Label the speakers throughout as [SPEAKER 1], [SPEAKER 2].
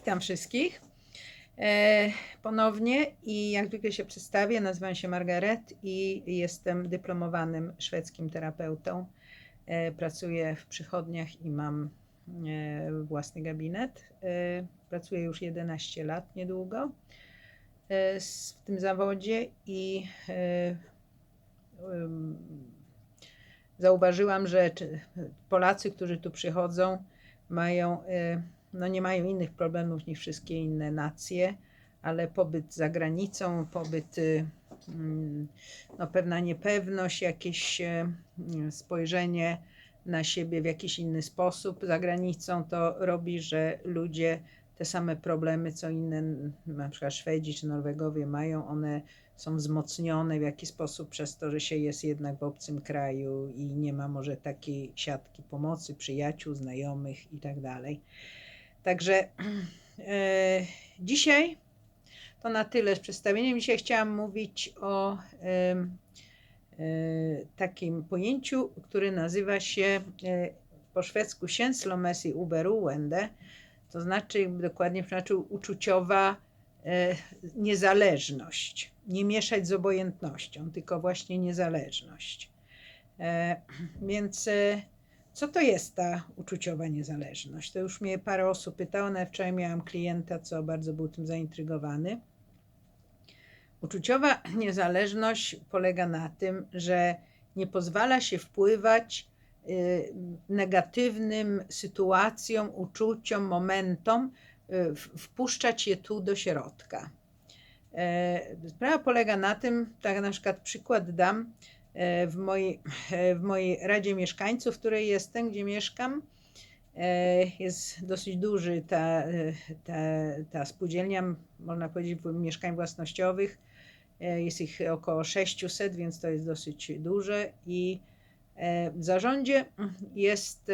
[SPEAKER 1] Witam wszystkich e, ponownie i jak zwykle się przedstawię. Nazywam się Margaret i jestem dyplomowanym szwedzkim terapeutą. E, pracuję w przychodniach i mam e, własny gabinet. Pracuję już 11 lat niedługo w tym zawodzie i zauważyłam, że Polacy, którzy tu przychodzą, mają, no nie mają innych problemów niż wszystkie inne nacje, ale pobyt za granicą, pobyt, y, mm, no pewna niepewność, jakieś e, spojrzenie na siebie w jakiś inny sposób za granicą, to robi, że ludzie te same problemy, co inne, na przykład Szwedzi czy Norwegowie mają, one są wzmocnione w jakiś sposób przez to, że się jest jednak w obcym kraju i nie ma może takiej siatki pomocy, przyjaciół, znajomych i tak. Także e, dzisiaj to na tyle z przedstawieniem. Dzisiaj chciałam mówić o e, takim pojęciu, które nazywa się e, po szwedzku känslomässig oberoende, to znaczy dokładnie znaczy uczuciowa niezależność. Nie mieszać z obojętnością, tylko właśnie niezależność. Więc co to jest ta uczuciowa niezależność? To już mnie parę osób pytało, nawet wczoraj miałam klienta, co bardzo był tym zaintrygowany. Uczuciowa niezależność polega na tym, że nie pozwala się wpływać y, negatywnym sytuacjom, uczuciom, momentom, y, wpuszczać je tu do środka. E, Sprawa polega na tym, tak na przykład przykład dam, w mojej, e, w mojej Radzie Mieszkańców, w której jestem, gdzie mieszkam, e, jest dosyć duży ta, e, ta, ta spółdzielnia, można powiedzieć, mieszkań własnościowych. E, Jest ich około 600, więc to jest dosyć duże i e, w zarządzie jest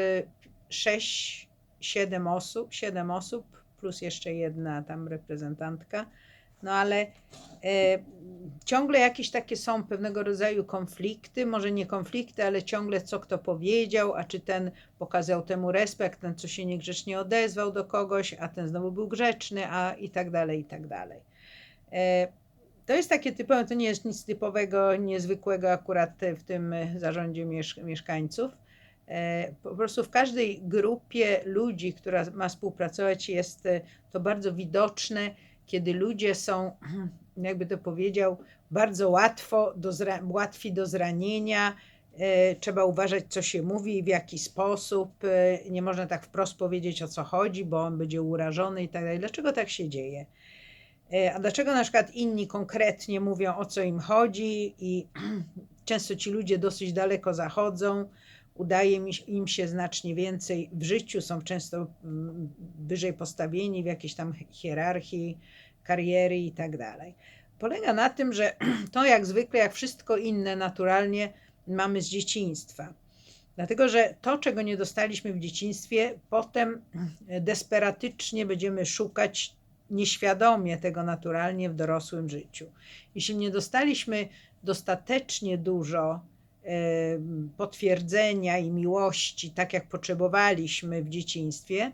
[SPEAKER 1] 6-7 osób, 7 osób plus jeszcze jedna tam reprezentantka. No ale e, ciągle jakieś takie są pewnego rodzaju konflikty, może nie konflikty, ale ciągle co kto powiedział, a czy ten pokazał temu respekt, ten co się niegrzecznie odezwał do kogoś, a ten znowu był grzeczny, a i tak dalej, i tak dalej. E, to jest takie typowe, to nie jest nic typowego, niezwykłego akurat w tym zarządzie miesz- mieszkańców. E, Po prostu w każdej grupie ludzi, która ma współpracować, jest e, to bardzo widoczne, kiedy ludzie są, jakby to powiedział, bardzo łatwo do łatwi do zranienia. E, Trzeba uważać, co się mówi i w jaki sposób. E, Nie można tak wprost powiedzieć, o co chodzi, bo on będzie urażony i tak dalej. Dlaczego tak się dzieje? E, A dlaczego na przykład inni konkretnie mówią, o co im chodzi, i często ci ludzie dosyć daleko zachodzą, udaje im się znacznie więcej w życiu, są często mm, wyżej postawieni w jakiejś tam hierarchii kariery i tak dalej. Polega na tym, że to jak zwykle, jak wszystko inne naturalnie mamy z dzieciństwa. Dlatego, że to, czego nie dostaliśmy w dzieciństwie, potem desperatycznie będziemy szukać nieświadomie tego naturalnie w dorosłym życiu. Jeśli nie dostaliśmy dostatecznie dużo potwierdzenia i miłości, tak jak potrzebowaliśmy w dzieciństwie,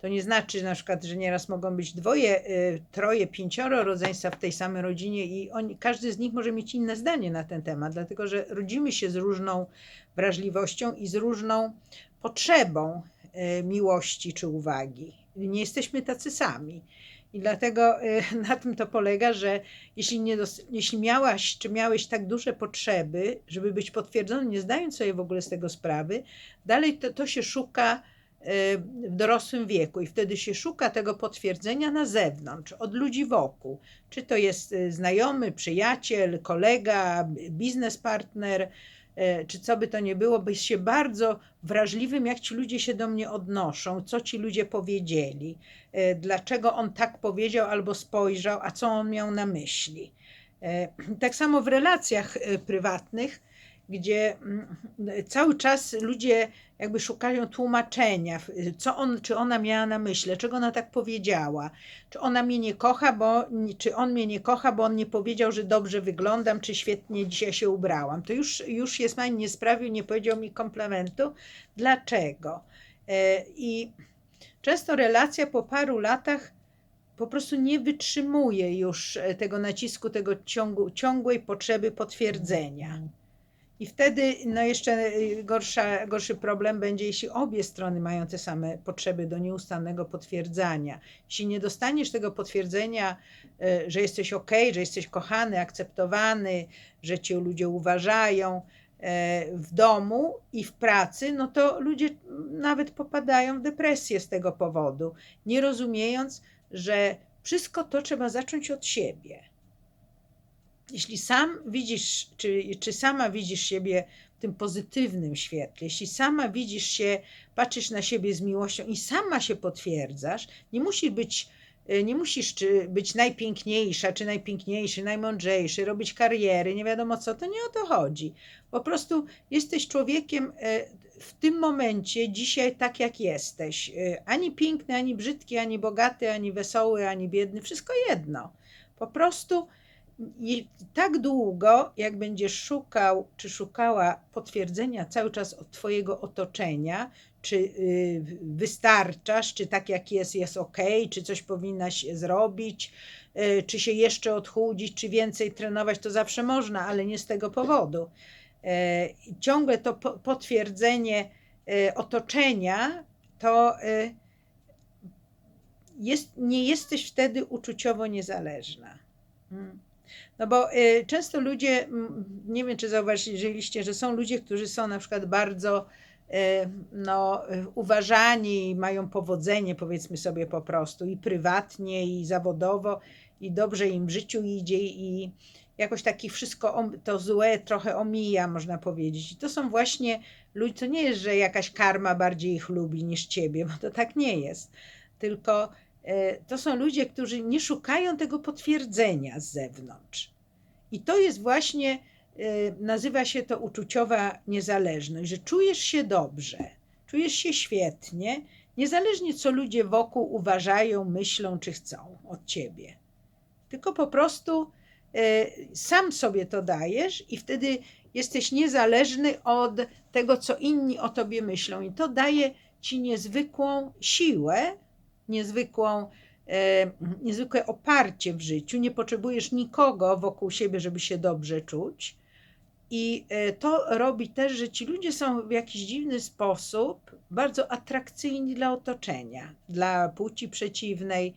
[SPEAKER 1] to nie znaczy na przykład, że nieraz mogą być dwoje, e, troje, pięcioro rodzeństwa w tej samej rodzinie i oni, każdy z nich może mieć inne zdanie na ten temat, dlatego że rodzimy się z różną wrażliwością i z różną potrzebą e, miłości czy uwagi. Nie jesteśmy tacy sami. I dlatego e, na tym to polega, że jeśli, nie jeśli miałaś, czy miałeś tak duże potrzeby, żeby być potwierdzony, nie zdając sobie w ogóle z tego sprawy, dalej to, to się szuka e, w dorosłym wieku i wtedy się szuka tego potwierdzenia na zewnątrz, od ludzi wokół. Czy to jest e, znajomy, przyjaciel, kolega, biznespartner, e, czy co by to nie było, być się bardzo wrażliwym, jak ci ludzie się do mnie odnoszą, co ci ludzie powiedzieli, e, dlaczego on tak powiedział albo spojrzał, a co on miał na myśli. E, Tak samo w relacjach e, prywatnych, gdzie mm, cały czas ludzie jakby szukają tłumaczenia, co on, czy ona miała na myśli, czego ona tak powiedziała, czy ona mnie nie kocha, bo, czy on mnie nie kocha, bo on nie powiedział, że dobrze wyglądam, czy świetnie dzisiaj się ubrałam. To już, już jest mań nie sprawił, nie powiedział mi komplementu. Dlaczego? E, I często relacja po paru latach po prostu nie wytrzymuje już e, tego nacisku, tego ciągu, ciągłej potrzeby potwierdzenia. I wtedy no jeszcze y, gorsza, gorszy problem będzie, jeśli obie strony mają te same potrzeby do nieustannego potwierdzania. Jeśli nie dostaniesz tego potwierdzenia, y, że jesteś ok, że jesteś kochany, akceptowany, że cię ludzie uważają e, w domu i w pracy, no to ludzie nawet popadają w depresję z tego powodu, nie rozumiejąc, że wszystko to trzeba zacząć od siebie jeśli sam widzisz, czy, czy sama widzisz siebie w tym pozytywnym świetle, jeśli sama widzisz się, patrzysz na siebie z miłością i sama się potwierdzasz, nie musisz być, e, nie musisz być najpiękniejsza, czy najpiękniejszy, najmądrzejszy, robić kariery, nie wiadomo co, to nie o to chodzi. Po prostu jesteś człowiekiem e, w tym momencie, dzisiaj tak jak jesteś. E, ani piękny, ani brzydki, ani bogaty, ani wesoły, ani biedny, wszystko jedno. Po prostu i tak długo, jak będziesz szukał czy szukała potwierdzenia cały czas od Twojego otoczenia, czy y, wystarczasz, czy tak jak jest, jest ok, czy coś powinnaś zrobić, y, czy się jeszcze odchudzić, czy więcej trenować, to zawsze można, ale nie z tego powodu. E, ciągle to potwierdzenie e, otoczenia to jest, nie jesteś wtedy uczuciowo niezależna. Hmm. No bo y, często ludzie, nie wiem czy zauważyliście, że są ludzie, którzy są na przykład bardzo y, no, uważani, mają powodzenie, powiedzmy sobie po prostu, i prywatnie, i zawodowo, i dobrze im w życiu idzie, i jakoś taki wszystko to złe trochę omija, można powiedzieć. I to są właśnie ludzie, to nie jest, że jakaś karma bardziej ich lubi niż ciebie, bo to tak nie jest. Tylko to są ludzie, którzy nie szukają tego potwierdzenia z zewnątrz. I to jest właśnie, e, nazywa się to uczuciowa niezależność, że czujesz się dobrze, czujesz się świetnie, niezależnie co ludzie wokół uważają, myślą czy chcą od ciebie. Tylko po prostu e, sam sobie to dajesz i wtedy jesteś niezależny od tego, co inni o tobie myślą. I to daje ci niezwykłą siłę, niezwykłą, e, niezwykłe oparcie w życiu. Nie potrzebujesz nikogo wokół siebie, żeby się dobrze czuć. I e, to robi też, że ci ludzie są w jakiś dziwny sposób bardzo atrakcyjni dla otoczenia, dla płci przeciwnej.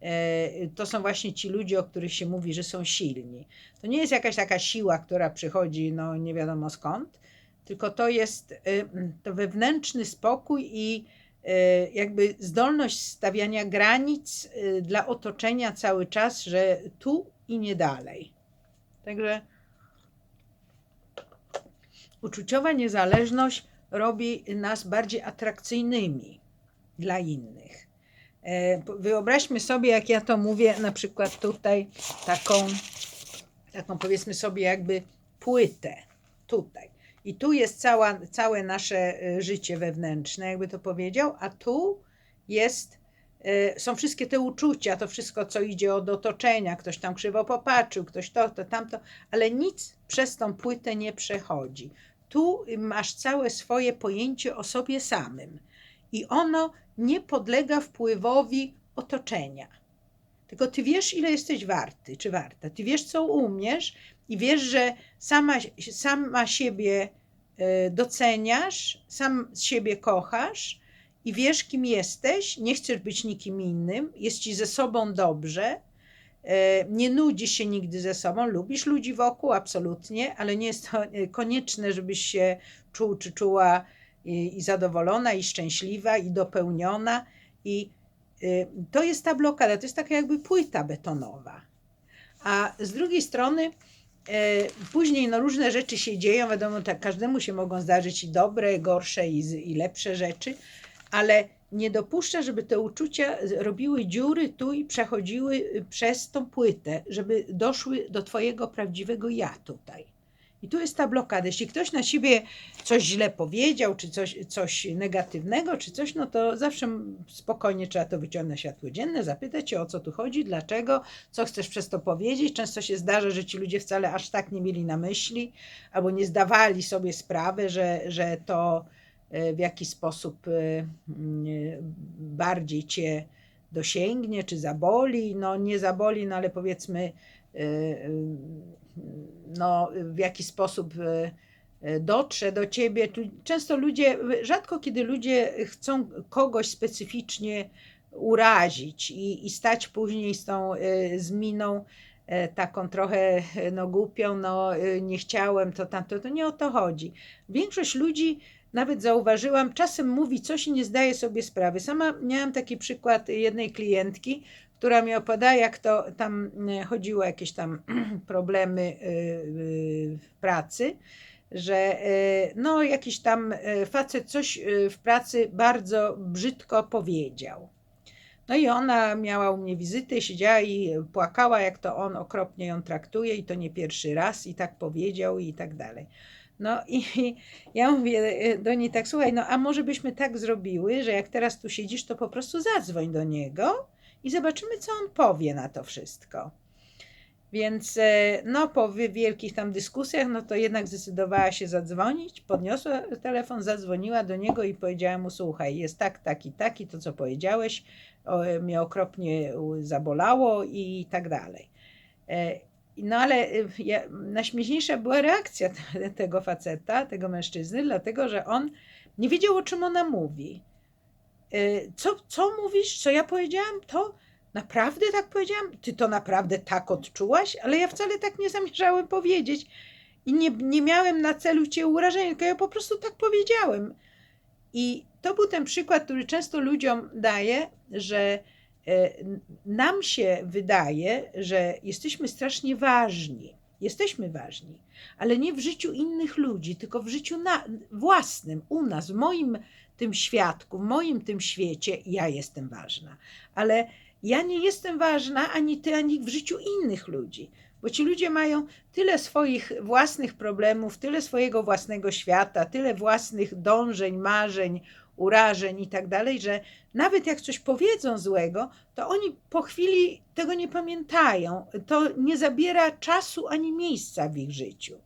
[SPEAKER 1] E, to są właśnie ci ludzie, o których się mówi, że są silni. To nie jest jakaś taka siła, która przychodzi, no nie wiadomo skąd, tylko to jest to wewnętrzny spokój i jakby zdolność stawiania granic e, dla otoczenia cały czas, że tu i nie dalej. Także uczuciowa niezależność robi nas bardziej atrakcyjnymi dla innych. E, wyobraźmy sobie, jak ja to mówię, na przykład tutaj taką, taką powiedzmy sobie jakby płytę, tutaj. I tu jest cała, całe nasze y, życie wewnętrzne, jakby to powiedział, a tu jest, y, są wszystkie te uczucia, to wszystko, co idzie od otoczenia. Ktoś tam krzywo popatrzył, ktoś to, to, tamto, ale nic przez tą płytę nie przechodzi. Tu masz całe swoje pojęcie o sobie samym i ono nie podlega wpływowi otoczenia. Tylko ty wiesz, ile jesteś warty, czy warta. Ty wiesz, co umiesz i wiesz, że sama, sama siebie e, doceniasz, sam siebie kochasz i wiesz, kim jesteś, nie chcesz być nikim innym, jest ci ze sobą dobrze, e, nie nudzisz się nigdy ze sobą, lubisz ludzi wokół, absolutnie, ale nie jest to konieczne, żebyś się czuł czy czuła i, i zadowolona, i szczęśliwa, i dopełniona. I to jest ta blokada, to jest taka jakby płyta betonowa. A z drugiej strony, później no, różne rzeczy się dzieją, wiadomo, tak każdemu się mogą zdarzyć i dobre, i gorsze, i, i lepsze rzeczy, ale nie dopuszcza, żeby te uczucia robiły dziury tu i przechodziły y, przez tą płytę, żeby doszły do Twojego prawdziwego ja tutaj. I tu jest ta blokada. Jeśli ktoś na siebie coś źle powiedział, czy coś, coś negatywnego, czy coś, no to zawsze spokojnie trzeba to wyciągnąć na światło dzienne, zapytać się o co tu chodzi, dlaczego, co chcesz przez to powiedzieć. Często się zdarza, że ci ludzie wcale aż tak nie mieli na myśli, albo nie zdawali sobie sprawy, że, że to e, w jakiś sposób e, bardziej cię dosięgnie, czy zaboli. No nie zaboli, no ale powiedzmy, no w jaki sposób y, y, dotrze do ciebie. Często ludzie, rzadko kiedy ludzie chcą kogoś specyficznie urazić i, i stać później z tą y, z miną e, taką trochę e, no głupią, no nie chciałem, to tamto, to nie o to chodzi. Większość ludzi, nawet zauważyłam, czasem mówi coś i nie zdaje sobie sprawy. Sama miałam taki przykład jednej klientki, która mi opowiada, jak to tam e, chodziło jakieś tam problemy y, y, w pracy, że e, no jakiś tam e, facet coś e, w pracy bardzo brzydko powiedział. No i ona miała u mnie wizytę, siedziała i płakała, jak to on okropnie ją traktuje i to nie pierwszy raz i tak powiedział i tak dalej. No i ja mówię do niej tak, słuchaj, no a może byśmy tak zrobiły, że jak teraz tu siedzisz, to po prostu zadzwoń do niego i zobaczymy, co on powie na to wszystko. Więc e, no po wi- wielkich tam dyskusjach, no to jednak zdecydowała się zadzwonić, podniosła telefon, zadzwoniła do niego i powiedziała mu, słuchaj, jest tak, tak i tak i to, co powiedziałeś, o, mnie okropnie zabolało i tak dalej. E, No ale e, ja, najśmieszniejsza była reakcja te- tego faceta, tego mężczyzny, dlatego że on nie wiedział, o czym ona mówi. E, Co, co mówisz, co ja powiedziałam? To naprawdę tak powiedziałam? Ty to naprawdę tak odczułaś? Ale ja wcale tak nie zamierzałem powiedzieć. I nie, nie miałem na celu cię urażenia, tylko ja po prostu tak powiedziałem. I to był ten przykład, który często ludziom daje, że n- nam się wydaje, że jesteśmy strasznie ważni. Jesteśmy ważni, ale nie w życiu innych ludzi, tylko w życiu na, własnym, u nas, w moim tym świadku, w moim tym świecie ja jestem ważna. Ale ja nie jestem ważna ani ty, ani w życiu innych ludzi, bo ci ludzie mają tyle swoich własnych problemów, tyle swojego własnego świata, tyle własnych dążeń, marzeń, urażeń i tak dalej, że nawet jak coś powiedzą złego, to oni po chwili tego nie pamiętają. To nie zabiera czasu ani miejsca w ich życiu.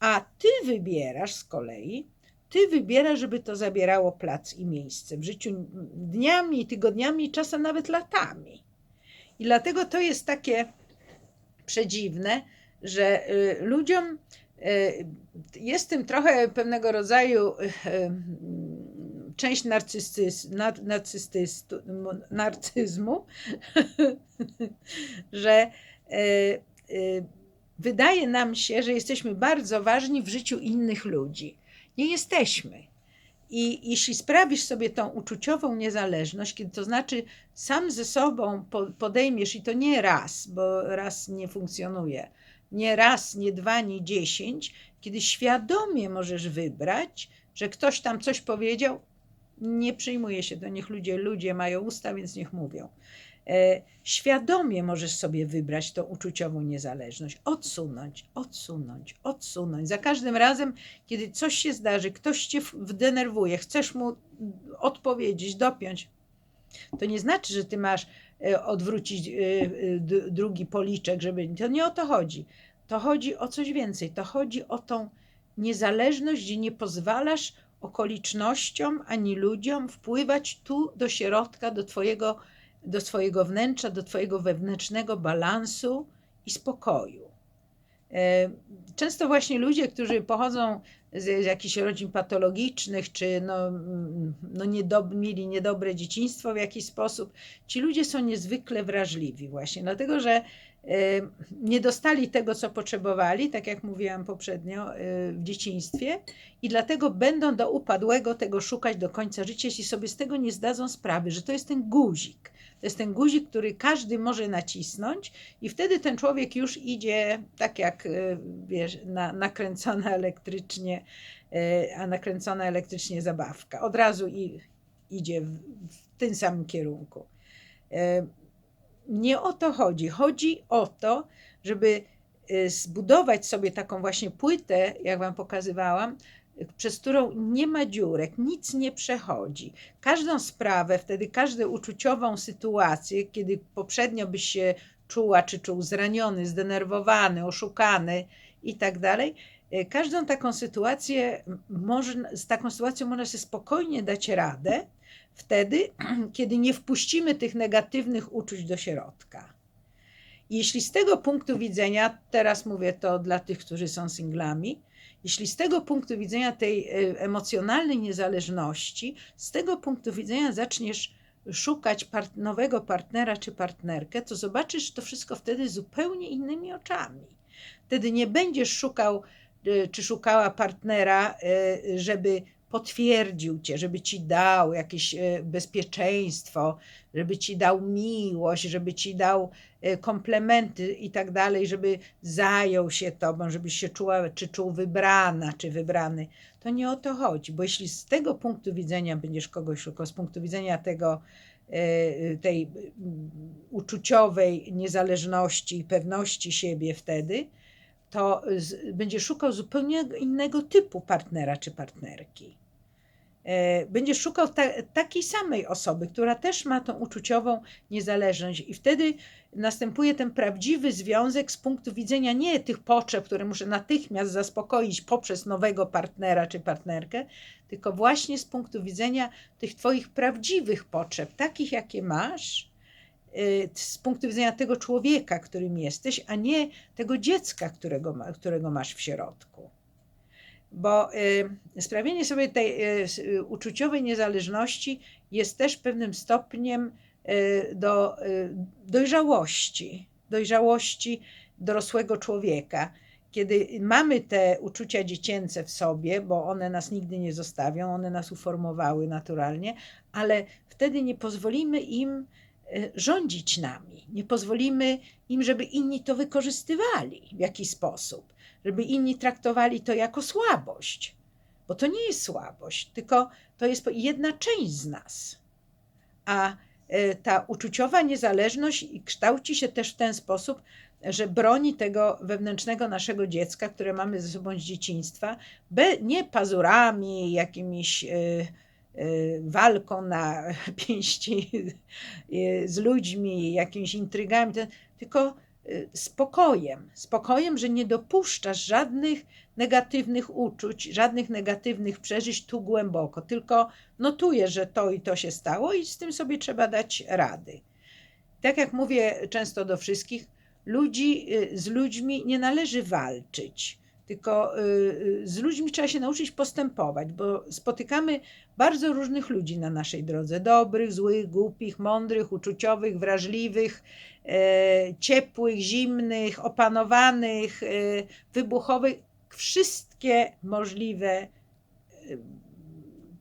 [SPEAKER 1] A ty wybierasz z kolei, ty wybierasz, żeby to zabierało plac i miejsce w życiu dniami, tygodniami, czasem nawet latami. I dlatego to jest takie przedziwne, że y, ludziom y, jest tym trochę pewnego rodzaju y, część narcyzmu, że y, wydaje nam się, że jesteśmy bardzo ważni w życiu innych ludzi. Nie jesteśmy. I jeśli sprawisz sobie tą uczuciową niezależność, kiedy to znaczy sam ze sobą po- podejmiesz i to nie raz, bo raz nie funkcjonuje, nie raz, nie dwa, nie dziesięć, kiedy świadomie możesz wybrać, że ktoś tam coś powiedział, nie przyjmuje się do nich ludzie, ludzie mają usta, więc niech mówią. E, świadomie możesz sobie wybrać tą uczuciową niezależność, odsunąć, odsunąć, odsunąć. Za każdym razem, kiedy coś się zdarzy, ktoś cię wdenerwuje, chcesz mu odpowiedzieć, dopiąć, to nie znaczy, że ty masz e, odwrócić e, drugi policzek, żeby. To nie o to chodzi. To chodzi o coś więcej. To chodzi o tą niezależność, gdzie nie pozwalasz okolicznościom ani ludziom wpływać tu do środka, do twojego, do twojego wnętrza, do twojego wewnętrznego balansu i spokoju. E, Często właśnie ludzie, którzy pochodzą z, z jakichś rodzin patologicznych, czy no, mm, no niedob, mieli niedobre dzieciństwo w jakiś sposób, ci ludzie są niezwykle wrażliwi właśnie, dlatego że e, nie dostali tego, co potrzebowali, tak jak mówiłam poprzednio, e, w dzieciństwie i dlatego będą do upadłego tego szukać do końca życia, jeśli sobie z tego nie zdadzą sprawy, że to jest ten guzik. To jest ten guzik, który każdy może nacisnąć i wtedy ten człowiek już idzie tak jak, e, wiesz, na, nakręcona elektrycznie, e, a nakręcona elektrycznie zabawka. Od razu i, idzie w, w tym samym kierunku. E, Nie o to chodzi. Chodzi o to, żeby zbudować sobie taką właśnie płytę, jak Wam pokazywałam, przez którą nie ma dziurek, nic nie przechodzi. Każdą sprawę, wtedy każdą uczuciową sytuację, kiedy poprzednio byś się czuła, czy czuł zraniony, zdenerwowany, oszukany i tak dalej, e, każdą taką sytuację, można, z taką sytuacją można sobie spokojnie dać radę, wtedy, kiedy nie wpuścimy tych negatywnych uczuć do środka. Jeśli z tego punktu widzenia, teraz mówię to dla tych, którzy są singlami, jeśli z tego punktu widzenia tej e, emocjonalnej niezależności, z tego punktu widzenia zaczniesz szukać part nowego partnera czy partnerkę, to zobaczysz to wszystko wtedy zupełnie innymi oczami. Wtedy nie będziesz szukał e, czy szukała partnera, e, żeby potwierdził cię, żeby ci dał jakieś e, bezpieczeństwo, żeby ci dał miłość, żeby ci dał e, komplementy i tak dalej, żeby zajął się tobą, żebyś się czuła, czy czuł wybrana, czy wybrany. To nie o to chodzi, bo jeśli z tego punktu widzenia będziesz kogoś szukał, z punktu widzenia tego, e, tej uczuciowej niezależności i pewności siebie wtedy, to będzie szukał zupełnie innego typu partnera czy partnerki. E, Będziesz szukał ta, takiej samej osoby, która też ma tą uczuciową niezależność, i wtedy następuje ten prawdziwy związek z punktu widzenia nie tych potrzeb, które muszę natychmiast zaspokoić poprzez nowego partnera czy partnerkę, tylko właśnie z punktu widzenia tych Twoich prawdziwych potrzeb, takich jakie masz, y, z punktu widzenia tego człowieka, którym jesteś, a nie tego dziecka, którego, którego masz w środku. Bo y, sprawienie sobie tej y, y, uczuciowej niezależności jest też pewnym stopniem do dojrzałości, dojrzałości dorosłego człowieka. Kiedy mamy te uczucia dziecięce w sobie, bo one nas nigdy nie zostawią, one nas uformowały naturalnie, ale wtedy nie pozwolimy im rządzić nami. Nie pozwolimy im, żeby inni to wykorzystywali w jakiś sposób, żeby inni traktowali to jako słabość. Bo to nie jest słabość, tylko to jest jedna część z nas. A y, ta uczuciowa niezależność kształci się też w ten sposób, że broni tego wewnętrznego naszego dziecka, które mamy ze sobą z dzieciństwa, nie pazurami, jakimiś y, walką na pięści y, z ludźmi, jakimiś intrygami, tylko y, spokojem. Spokojem, że nie dopuszczasz żadnych negatywnych uczuć, żadnych negatywnych przeżyć tu głęboko, tylko notujesz, że to i to się stało i z tym sobie trzeba dać rady. Tak jak mówię często do wszystkich, ludzi y, z ludźmi nie należy walczyć, tylko y, y, z ludźmi trzeba się nauczyć postępować, bo spotykamy bardzo różnych ludzi na naszej drodze: dobrych, złych, głupich, mądrych, uczuciowych, wrażliwych, e, ciepłych, zimnych, opanowanych, e, wybuchowych. Wszystkie możliwe e,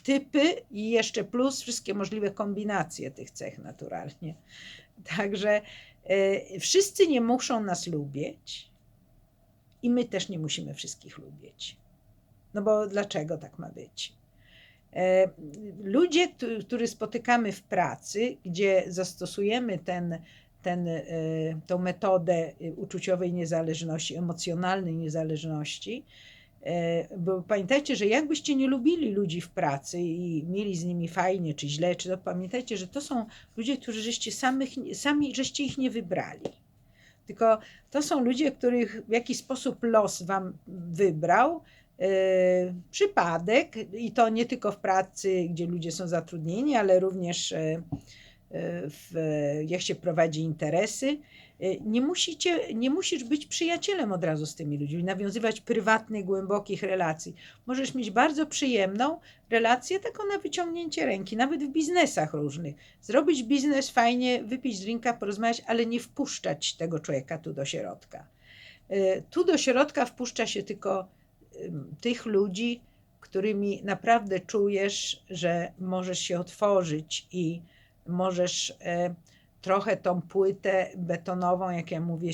[SPEAKER 1] typy i jeszcze plus wszystkie możliwe kombinacje tych cech naturalnie. Także wszyscy nie muszą nas lubić i my też nie musimy wszystkich lubić. No bo dlaczego tak ma być? E, Ludzie, któ- których spotykamy w pracy, gdzie zastosujemy ten, ten, e, tą metodę e, uczuciowej niezależności, emocjonalnej niezależności, bo pamiętajcie, że jakbyście nie lubili ludzi w pracy i mieli z nimi fajnie czy źle, czy to pamiętajcie, że to są ludzie, którzy żeście samych, sami żeście ich nie wybrali. Tylko to są ludzie, których w jakiś sposób los wam wybrał, e, przypadek i to nie tylko w pracy, gdzie ludzie są zatrudnieni, ale również e, e, w, jak się prowadzi interesy. E, Nie, musicie, nie musisz być przyjacielem od razu z tymi ludźmi, nawiązywać prywatnych, głębokich relacji. Możesz mieć bardzo przyjemną relację, taką na wyciągnięcie ręki, nawet w biznesach różnych. Zrobić biznes fajnie, wypić drinka, porozmawiać, ale nie wpuszczać tego człowieka tu do środka. E, Tu do środka wpuszcza się tylko tych ludzi, którymi naprawdę czujesz, że możesz się otworzyć i możesz e, trochę tą płytę betonową, jak ja mówię,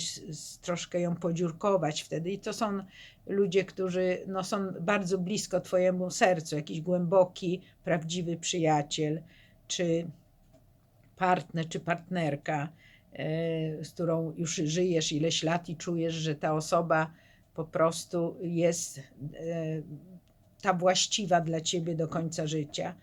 [SPEAKER 1] troszkę ją podziurkować wtedy. I to są ludzie, którzy no, są bardzo blisko Twojemu sercu, jakiś głęboki, prawdziwy przyjaciel, czy partner, czy partnerka, e, z którą już żyjesz ileś lat i czujesz, że ta osoba po prostu jest e, ta właściwa dla ciebie do końca życia.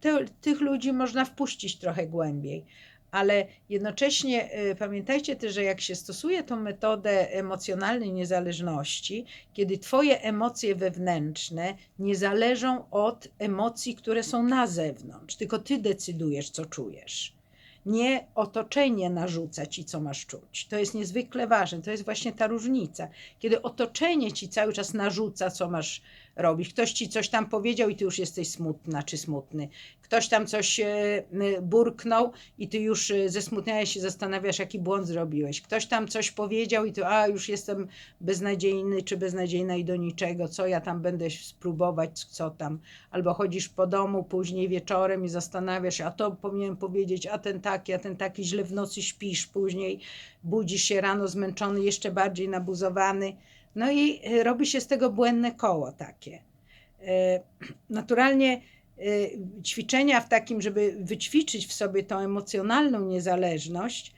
[SPEAKER 1] Te, tych ludzi można wpuścić trochę głębiej, ale jednocześnie y, pamiętajcie też, że jak się stosuje tą metodę emocjonalnej niezależności, kiedy Twoje emocje wewnętrzne nie zależą od emocji, które są na zewnątrz, tylko Ty decydujesz, co czujesz. Nie otoczenie narzuca ci, co masz czuć. To jest niezwykle ważne. To jest właśnie ta różnica. Kiedy otoczenie ci cały czas narzuca, co masz robić. Ktoś ci coś tam powiedział i ty już jesteś smutna czy smutny. Ktoś tam coś e, burknął i ty już e, zesmutniałeś się zastanawiasz, jaki błąd zrobiłeś. Ktoś tam coś powiedział i ty, a już jestem beznadziejny czy beznadziejna i do niczego, co ja tam będę spróbować, co tam. Albo chodzisz po domu później wieczorem i zastanawiasz się, a to powinienem powiedzieć, a ten taki, a ten taki, źle w nocy śpisz, później budzisz się rano zmęczony, jeszcze bardziej nabuzowany. No i e, robi się z tego błędne koło takie. E, naturalnie e, ćwiczenia w takim, żeby wyćwiczyć w sobie tą emocjonalną niezależność,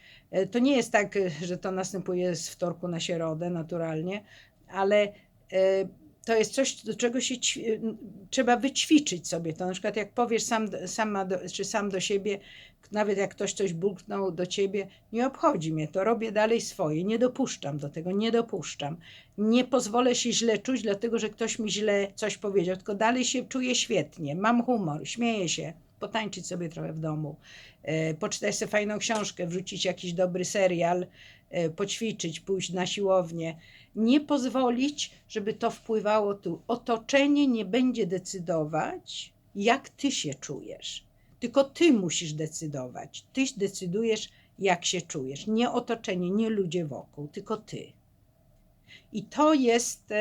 [SPEAKER 1] to nie jest tak, że to następuje z wtorku na środę naturalnie, ale to jest coś, do czego się trzeba wyćwiczyć sobie. To na przykład jak powiesz sam, sama do, czy sam do siebie, nawet jak ktoś coś burknął do ciebie, nie obchodzi mnie, to robię dalej swoje, nie dopuszczam do tego, nie dopuszczam. Nie pozwolę się źle czuć, dlatego że ktoś mi źle coś powiedział, tylko dalej się czuję świetnie, mam humor, śmieję się, potańczyć sobie trochę w domu, e, poczytać sobie fajną książkę, wrzucić jakiś dobry serial, e, poćwiczyć, pójść na siłownię. Nie pozwolić, żeby to wpływało tu. Otoczenie nie będzie decydować, jak ty się czujesz. Tylko ty musisz decydować. Ty decydujesz, jak się czujesz. Nie otoczenie, nie ludzie wokół, tylko ty. I to jest,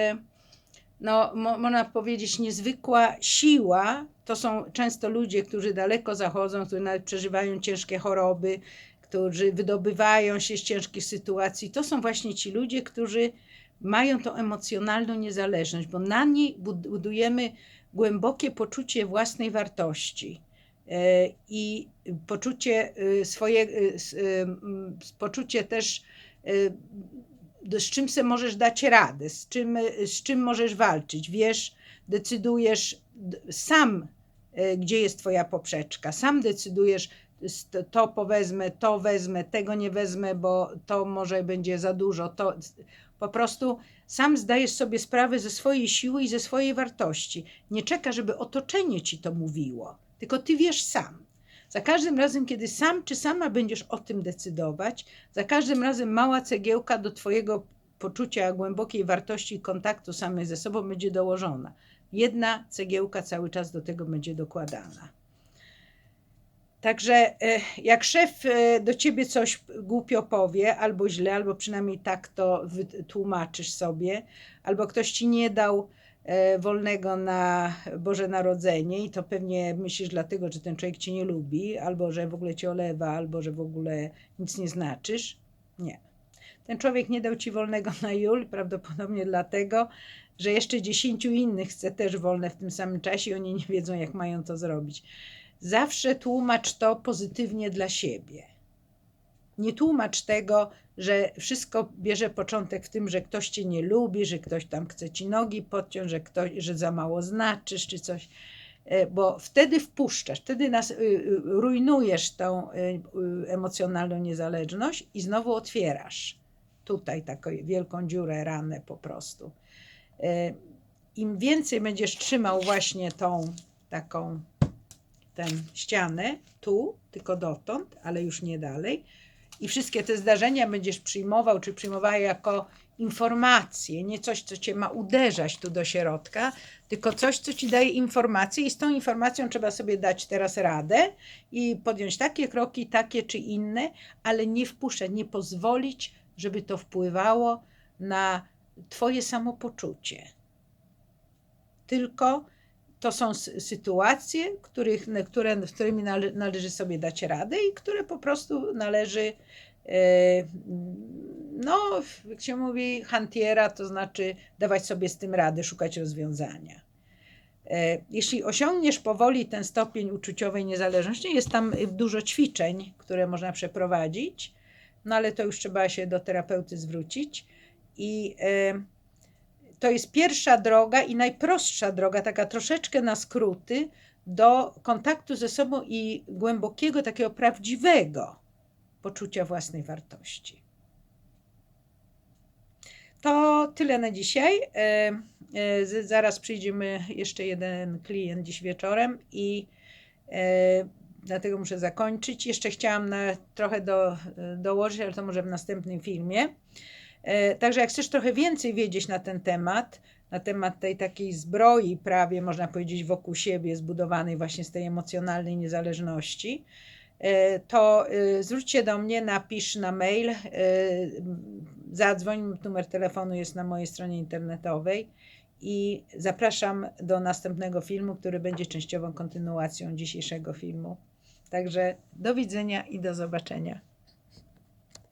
[SPEAKER 1] e, no, można powiedzieć, niezwykła siła. To są często ludzie, którzy daleko zachodzą, którzy nawet przeżywają ciężkie choroby, którzy wydobywają się z ciężkich sytuacji. To są właśnie ci ludzie, którzy mają tą emocjonalną niezależność, bo na niej budujemy głębokie poczucie własnej wartości e, i poczucie e, swoje, poczucie też z czym sobie możesz dać radę, z czym, z czym możesz walczyć. Wiesz, decydujesz sam, e, gdzie jest Twoja poprzeczka, sam decydujesz, to powezmę, to wezmę, tego nie wezmę, bo to może będzie za dużo. To po prostu sam zdajesz sobie sprawę ze swojej siły i ze swojej wartości. Nie czeka, żeby otoczenie ci to mówiło, tylko ty wiesz sam. Za każdym razem, kiedy sam czy sama będziesz o tym decydować, za każdym razem mała cegiełka do Twojego poczucia głębokiej wartości i kontaktu samej ze sobą będzie dołożona. Jedna cegiełka cały czas do tego będzie dokładana. Także e, jak szef e, do ciebie coś głupio powie, albo źle, albo przynajmniej tak to tłumaczysz sobie, albo ktoś ci nie dał wolnego na Boże Narodzenie i to pewnie myślisz dlatego, że ten człowiek cię nie lubi, albo że w ogóle cię olewa, albo że w ogóle nic nie znaczysz. Nie. Ten człowiek nie dał ci wolnego na Jul, prawdopodobnie dlatego, że jeszcze dziesięciu innych chce też wolne w tym samym czasie i oni nie wiedzą, jak mają to zrobić. Zawsze tłumacz to pozytywnie dla siebie. Nie tłumacz tego, że wszystko bierze początek w tym, że ktoś cię nie lubi, że ktoś tam chce ci nogi podciąć, że, ktoś, że za mało znaczysz czy coś. E, bo wtedy wpuszczasz, wtedy nas y, y, rujnujesz tą y, emocjonalną niezależność i znowu otwierasz tutaj taką wielką dziurę, ranę po prostu. E, Im więcej będziesz trzymał właśnie tą taką tę ścianę tu, tylko dotąd, ale już nie dalej, i wszystkie te zdarzenia będziesz przyjmował czy przyjmowała jako informacje, nie coś, co cię ma uderzać tu do środka, tylko coś, co ci daje informacje i z tą informacją trzeba sobie dać teraz radę i podjąć takie kroki, takie czy inne, ale nie wpuszczać, nie pozwolić, żeby to wpływało na twoje samopoczucie. Tylko to są sytuacje, których, które, z którymi nale, należy sobie dać radę i które po prostu należy, e, no, jak się mówi, hantiera, to znaczy dawać sobie z tym radę, szukać rozwiązania. E, jeśli osiągniesz powoli ten stopień uczuciowej niezależności, jest tam dużo ćwiczeń, które można przeprowadzić, no ale to już trzeba się do terapeuty zwrócić i e, to jest pierwsza droga i najprostsza droga, taka troszeczkę na skróty, do kontaktu ze sobą i głębokiego, takiego prawdziwego poczucia własnej wartości. To tyle na dzisiaj. E, e, Zaraz przyjdziemy jeszcze jeden klient dziś wieczorem i e, dlatego muszę zakończyć. Jeszcze chciałam na, trochę do, dołożyć, ale to może w następnym filmie. E, Także jak chcesz trochę więcej wiedzieć na ten temat, na temat tej takiej zbroi prawie można powiedzieć wokół siebie zbudowanej właśnie z tej emocjonalnej niezależności, e, to e, zwróć się do mnie, napisz na mail, zadzwoń, numer telefonu jest na mojej stronie internetowej i zapraszam do następnego filmu, który będzie częściową kontynuacją dzisiejszego filmu. Także do widzenia i do zobaczenia.